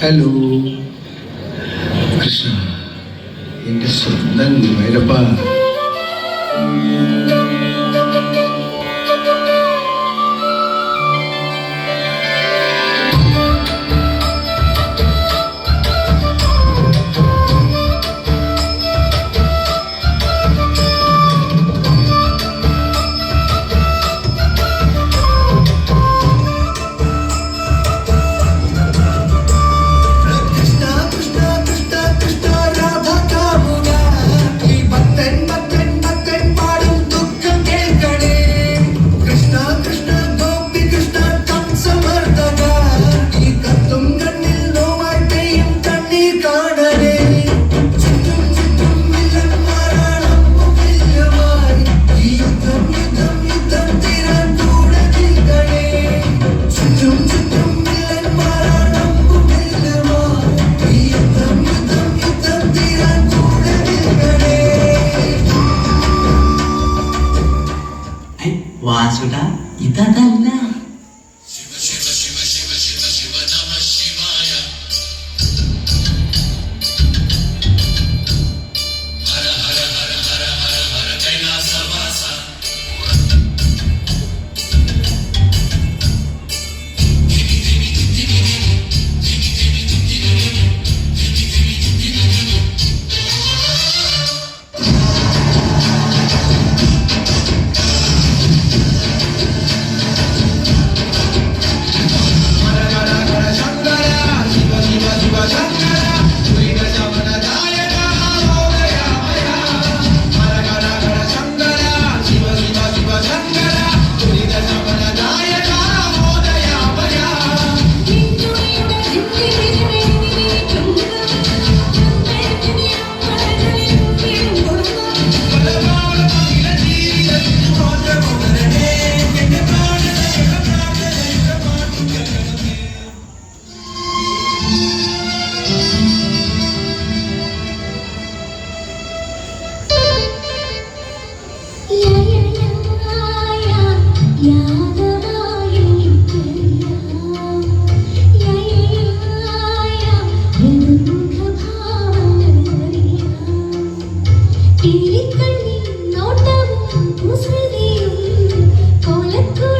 Hello Krishna എന്റെ സ്വന്തം ഗുരുവായൂരപ്പ You got that now. കോലക്കോല